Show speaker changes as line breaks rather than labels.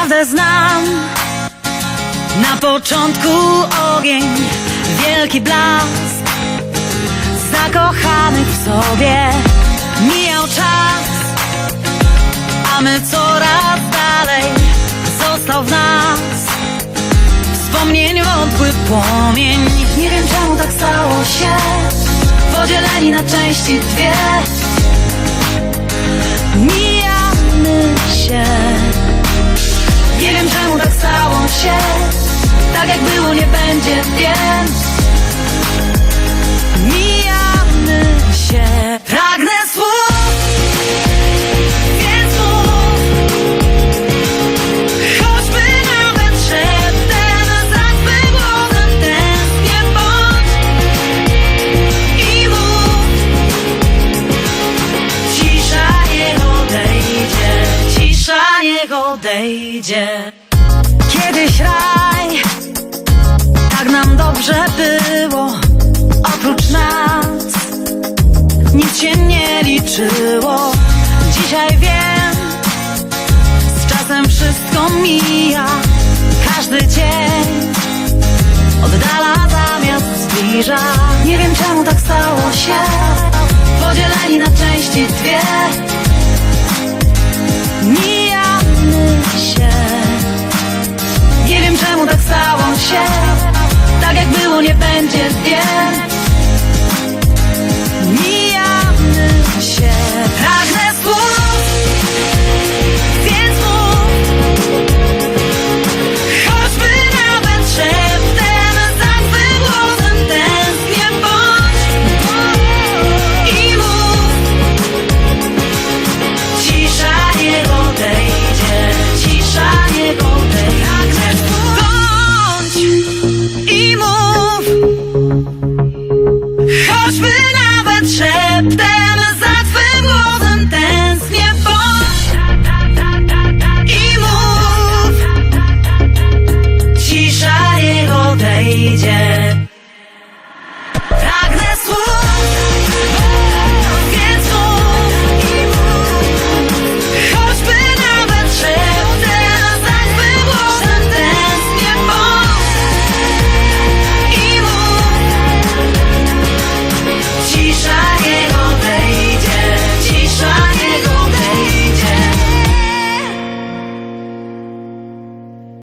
ale znam. Na początku ogień, wielki blask Zakochanych w sobie. Mijał czas A my coraz dalej Został w nas. Wspomnień wątły płomień. Nie wiem czemu tak stało się. Podzieleni na części dwie było nie będzie, wiem Mijamy się. Pragnę słów Więc mów. Choćby nawet szeptem Za twym głosem tęsknię bądź I mów. Cisza niech odejdzie, cisza niech odejdzie. Kiedyś tak nam dobrze było, oprócz nas nic się nie liczyło. Dzisiaj wiem, z czasem wszystko mija, każdy dzień oddala zamiast zbliża. Nie wiem czemu tak stało się, Choćby nawet szeptem za twym głosem tęsknię bądź i mów. Cisza niech odejdzie